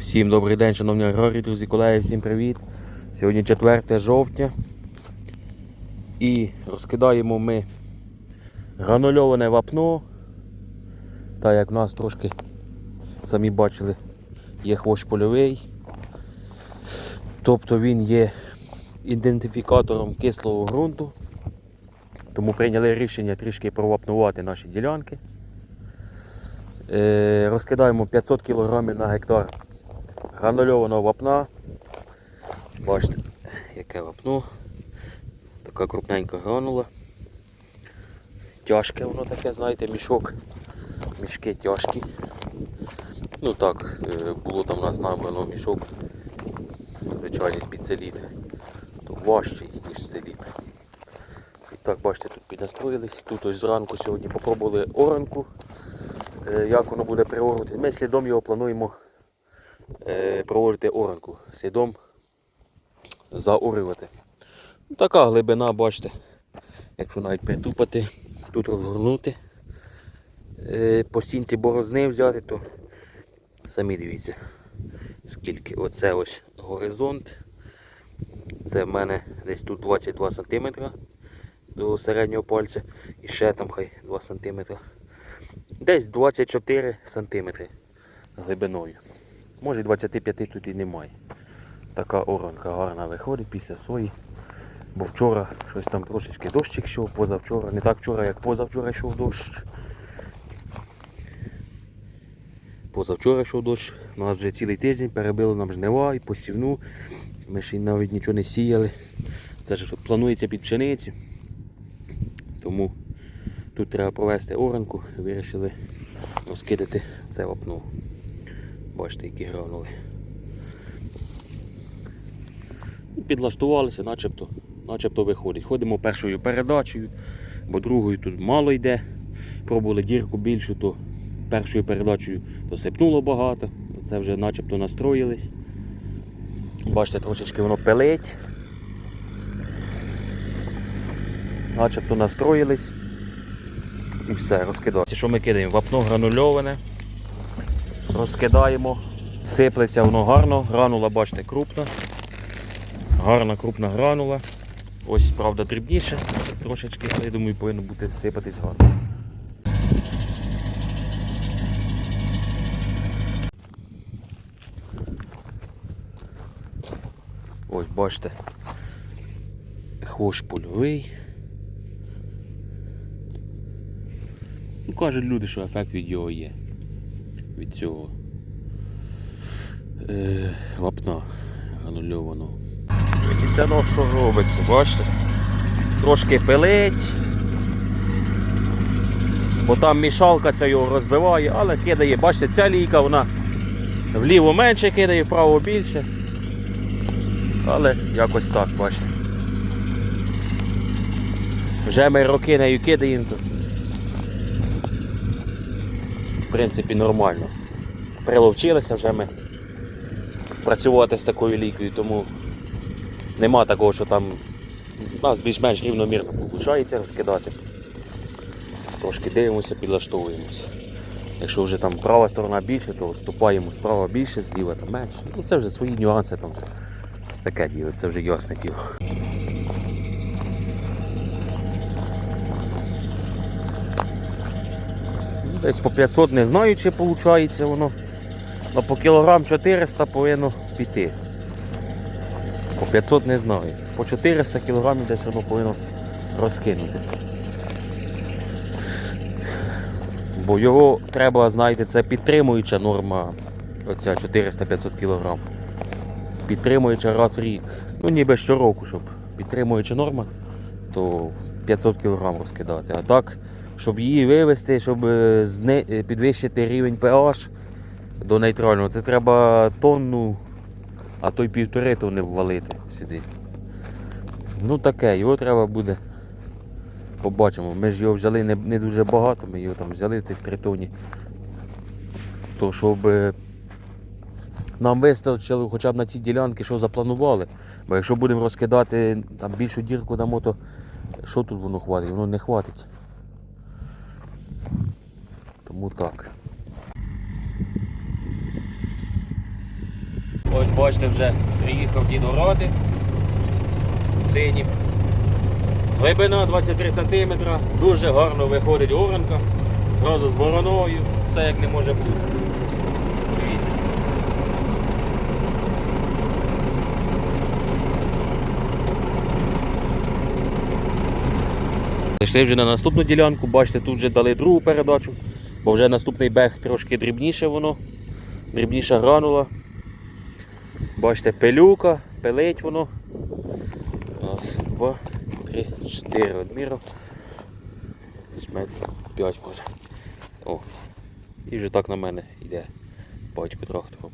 Всім добрий день, шановні аграрії, друзі, колеги, всім привіт. Сьогодні 4 жовтня. І розкидаємо ми гранульоване вапно. Так як в нас трошки, самі бачили, є хвощ польовий. Тобто він є ідентифікатором кислого ґрунту. Тому прийняли рішення трішки провапнувати наші ділянки. Е, розкидаємо 500 кг на гектар гранульованого вапна. Бачите, яке вапно. Така крупненька гранула. Тяжке воно таке, знаєте, мішок. Мішки тяжкі. Ну так, е, було там у нас набрано мішок. Звичайний з-під селітри. То важчий, ніж селітр. І так, бачите, тут піднастроїлись. Тут ось зранку сьогодні попробували оранку. Е, Як воно буде приорувати. Ми слідом його плануємо проводити оранку. Слідом заорювати. Ну, Така глибина, бачите, якщо навіть притупати, тут розгорнути, е, по стінці борозни взяти, то самі дивіться, скільки. Оце ось горизонт. Це в мене десь тут 22 см до середнього пальця і ще там хай 2 см. Десь 24 см глибиною. Може 25 тут і немає. Така оранка гарна виходить після сої. Бо вчора щось там трошечки дощик йшов, позавчора. Не так вчора, як позавчора йшов дощ. Позавчора йшов дощ. У нас вже цілий тиждень перебили нам жнива і посівну. Ми ще навіть нічого не сіяли. Це ж планується під пшеницю. Тому тут треба провести оранку. Вирішили розкидати це вапно. Бачите, які гранули. Підлаштувалися, начебто, начебто виходить. Ходимо першою передачею, бо другою тут мало йде. Пробували дірку більшу, то першою передачею то сипнуло багато, це вже начебто настроїлись. Бачите, трошечки воно пилить. Начебто настроїлись. І все, розкидаємо. Що ми кидаємо? Вапно гранульоване. Розкидаємо. Сиплеться воно гарно, гранула, бачите, крупна. Гарна крупна гранула. Ось, правда, дрібніше трошечки, але я думаю, повинно бути сипатись гарно. Ось бачите. Хвощ польовий. Ну, кажуть люди, що ефект від його є. Від цього е, вапна гранульованого. І це ну що робиться, бачите? Трошки пилить. Бо там мішалка ця його розбиває, але кидає, бачите, ця лійка вона вліво менше кидає, вправо більше. Але якось так, бачите. Вже ми роки нею кидаємо, то в принципі нормально. Приловчилися вже ми працювати з такою лікою, тому нема такого, що там у нас більш-менш рівномірно виходить розкидати. Трошки дивимося, підлаштовуємося. Якщо вже там права сторона більше, то відступаємо справа більше, зліва там менше. Ну це вже свої нюанси там таке діло, це вже ясне діло. Десь по 500 не знаю, чи виходить воно. Але по кілограм 400 повинно піти. По 500 не знаю. По 400 кілограмів десь воно повинно розкинути. Бо його треба, знаєте, це підтримуюча норма. Оця 400-500 кілограм. Підтримуюча раз в рік. Ну ніби щороку, щоб підтримуюча норма, то 500 кг розкидати. А так, щоб її вивести, щоб е, е, підвищити рівень pH до нейтрального, це треба тонну, а то й півтори тонни ввалити сюди. Ну таке, його треба буде. Побачимо. Ми ж його взяли не, не дуже багато, ми його там взяли цих 3 тонні. То щоб е, нам вистачило хоча б на ці ділянки, що запланували. Бо якщо будемо розкидати там більшу дірку дамо, то що тут воно хватить? Воно не хватить. Тому. Ось бачите, вже приїхав дід Ороди. Синім. Глибина 23 см, дуже гарно виходить оранка. Зразу з бороною, все як не може бути. Дивіться. Зайшли вже на наступну ділянку, бачите, тут вже дали другу передачу, бо вже наступний бег трошки дрібніше воно, дрібніша гранула. Бачите, пилюка, пилить воно. Раз, два, три, чотири. Метрів п'ять може. О. І вже так на мене йде батько трактором.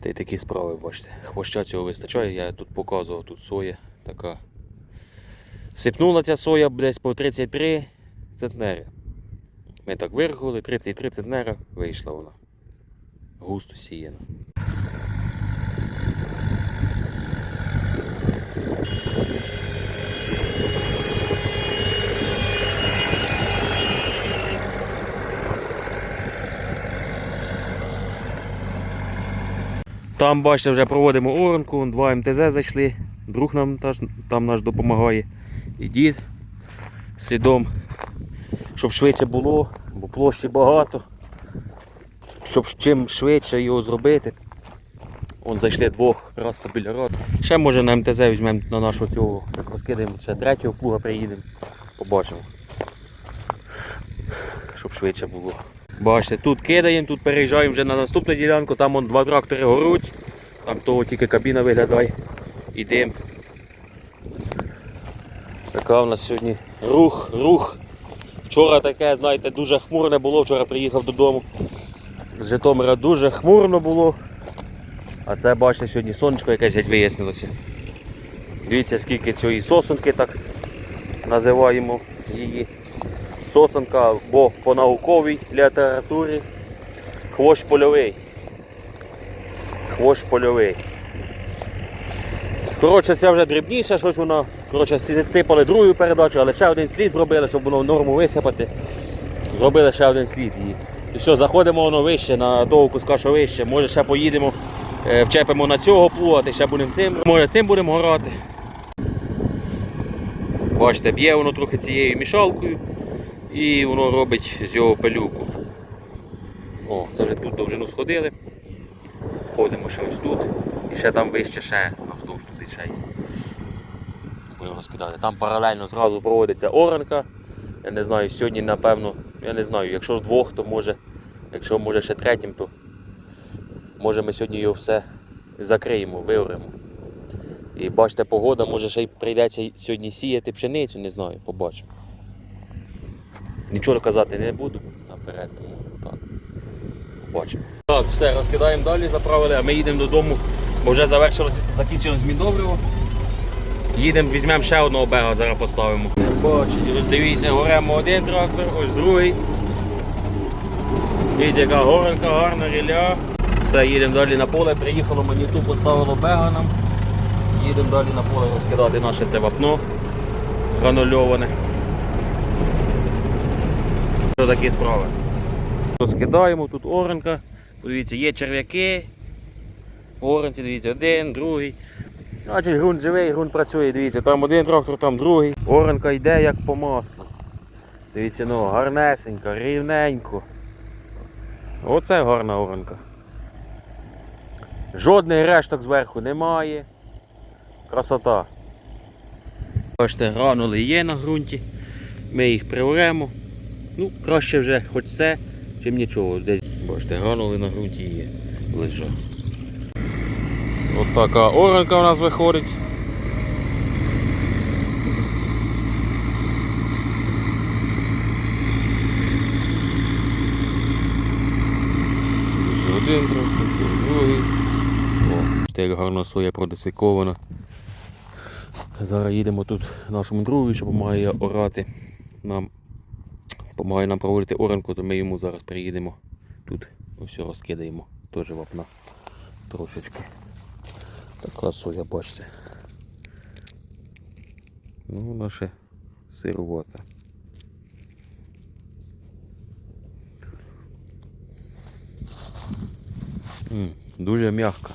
Та й такі справи, бачите. Хвоща цього вистачає, я тут показував, тут соя така. Сипнула ця соя десь по 33 центнери. Ми так вирахували, 33 центнера вийшла вона. Густо сіяна. Там, бачите, вже проводимо оранку, два МТЗ зайшли, друг нам там наш допомагає. І дід слідом, щоб швидше було, бо площі багато. Щоб чим швидше його зробити. Вон зайшли двох раз по біля роду. Ще може на МТЗ візьмемо на нашого цього, як розкидаємо, ще третього плуга приїдемо, побачимо. Щоб швидше було. Бачите, тут кидаємо, тут переїжджаємо вже на наступну ділянку, там вон два трактори горуть, там того тільки кабіна виглядає. Ідемо. Така у нас сьогодні рух, рух. Вчора таке, знаєте, дуже хмурне було, вчора приїхав додому. З Житомира дуже хмурно було. А це бачите сьогодні сонечко якесь геть вияснилося. Дивіться скільки цієї сосунки так називаємо її. Сосенка, бо по науковій літературі хвощ польовий. Хвощ польовий. Коротше, це вже дрібніше, щось воно. Коротше, сипали другу передачу, але ще один слід зробили, щоб воно в норму висипати. Зробили ще один слід її. І все, заходимо воно вище, на того куска, що вище. Може ще поїдемо, е, вчепимо на цього плугати, ще будемо цим. Може цим будемо горати. Бачите, б'є воно трохи цією мішалкою і воно робить з його пилюку. О, це вже тут довжину сходили. Ходимо ще ось тут. І ще там вище ще є. Будемо розкидати. Там паралельно зразу проводиться оранка. Я не знаю, сьогодні напевно, я не знаю, якщо вдвох, то може, якщо може ще третім, то може ми сьогодні його все закриємо, виоремо. І бачите, погода, може ще й прийдеться сьогодні сіяти пшеницю, не знаю, побачимо. Нічого казати не буду наперед, тому так. Побачимо. Так, все, розкидаємо далі, заправили, а ми їдемо додому, бо вже завершилось, закінчилось міндобриво. Їдемо, візьмемо ще одного бега, зараз поставимо. Бачите, дивіться, горемо один трактор, ось другий. Дивіться, яка горенка, гарна ріля. Все, їдемо далі на поле, приїхало маніту, поставило бега нам. Їдемо далі на поле розкидати наше це вапно гранульоване. Що такі справи. Розкидаємо, тут оренка. Подивіться, є черв'яки. Оренці, дивіться, один, другий. Значить ґрунт живий, ґрунт працює, дивіться, там один трактор, там другий. Оренка йде як по маслу. Дивіться, ну, гарнесенько, рівненько. Оце гарна оренка. Жодних решток зверху немає. Красота. Бачите, гранули є на ґрунті. Ми їх приваремо. Ну, краще вже хоч це, чим нічого. Десь, бачите, гранули на ґрунті є. Лежать. От така оранка у нас виходить. Один другий. О, як гарно соя продесикована. Зараз їдемо тут нашому другу, що допомагає орати. Нам допомагає нам проводити оранку, то ми йому зараз приїдемо. Тут ось розкидаємо. Теж вапна трошечки. Така соя, бачите. Ну, наше сировата. М, Дуже м'яка.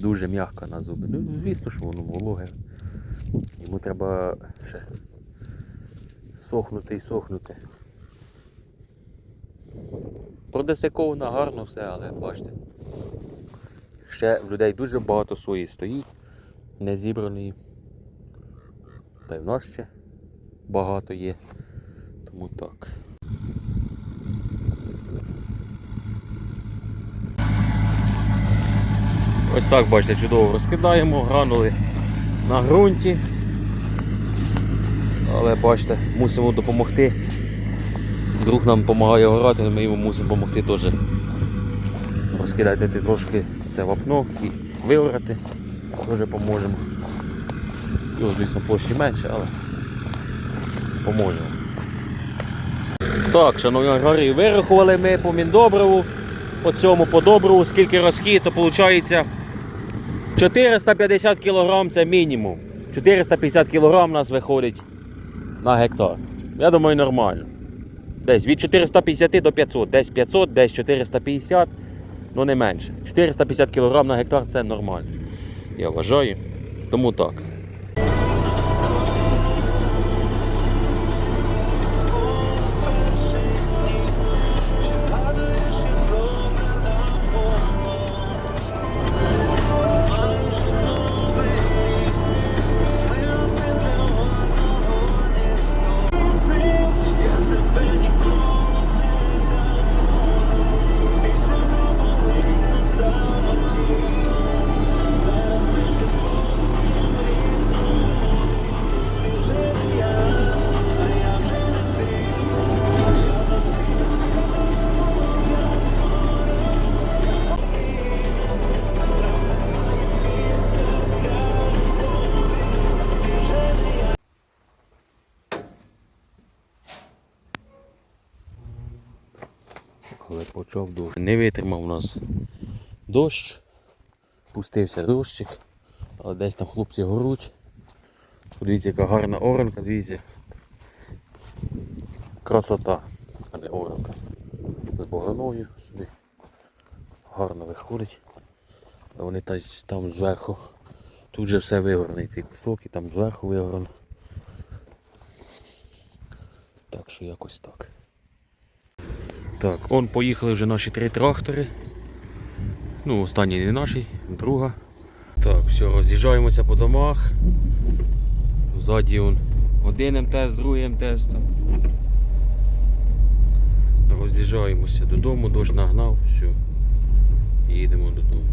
Дуже м'яка на зуби. Ну, звісно, що воно вологе. Йому треба ще сохнути і сохнути. Продесиковано гарно все, але бачите. Ще в людей дуже багато сої стоїть, не зібраної. Та й в нас ще багато є. Тому так. Ось так, бачите, чудово розкидаємо, гранули на ґрунті. Але бачите, мусимо допомогти. Друг нам допомагає орати, ми йому мусимо допомогти теж розкидати трошки це вапно і виорати. Теж поможемо. Його, звісно, площі менше, але поможемо. Так, шановні аграрії, вирахували ми по міндобриву, по цьому по добриву, скільки розхід, то виходить 450 кг це мінімум. 450 кг у нас виходить на гектар. Я думаю, нормально. Десь від 450 до 500, десь 500, десь 450, ну не менше. 450 кг на гектар це нормально. Я вважаю. Тому так. Почав дощ. Не витримав у нас дощ. Пустився дощик. Але десь там хлопці горуть. Подивіться, яка гарна оранка, дивіться. Красота, а не оранка. З боганою собі. Гарно виходить. Вони та- там зверху. Тут же все вигорне, ці кусок і там зверху вигорно. Так що якось так. Так, он поїхали вже наші три трактори. Ну, останній не наш, друга. Так, все, роз'їжджаємося по домах. Ззаді он один МТС, другий МТС там. Роз'їжджаємося додому, дощ нагнав, все. І їдемо додому.